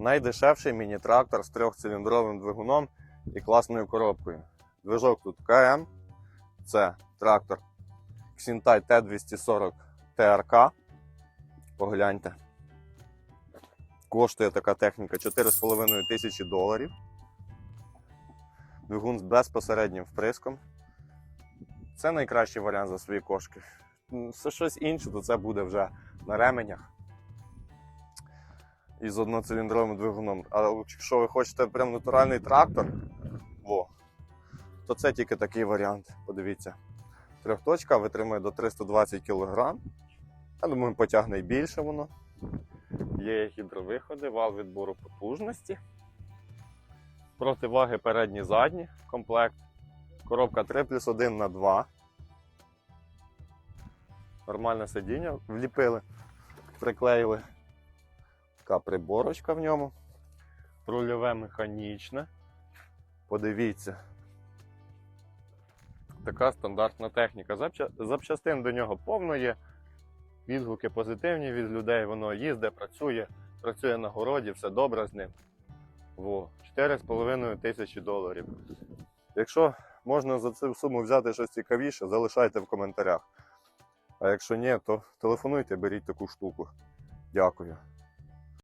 Найдешевший міні-трактор з трьохциліндровим двигуном і класною коробкою. Движок тут КМ. Це трактор Xintai T240 TRK. Погляньте. Коштує така техніка 4,5 тисячі доларів. Двигун з безпосереднім вприском. Це найкращий варіант за свої кошти. М, Все щось інше, то це буде вже на ременях із одноциліндровим двигуном. Але якщо ви хочете прям натуральний трактор, во, то це тільки такий варіант. Подивіться. Трьохточка витримує до 320 кг. Я думаю, потягне і більше воно. Є гідровиходи, вал відбору потужності. Противаги передні задні комплект. Коробка 3 плюс 1 на 2. Нормальне сидіння вліпили, приклеїли. Така приборочка в ньому. Рульове механічне. Подивіться. Така стандартна техніка. Запча- Запчастин до нього повно є. Відгуки позитивні від людей. Воно їздить, працює, працює на городі, все добре з ним. Во, 4,5 тисячі доларів. Якщо можна за цю суму взяти щось цікавіше, залишайте в коментарях. А якщо ні, то телефонуйте, беріть таку штуку. Дякую.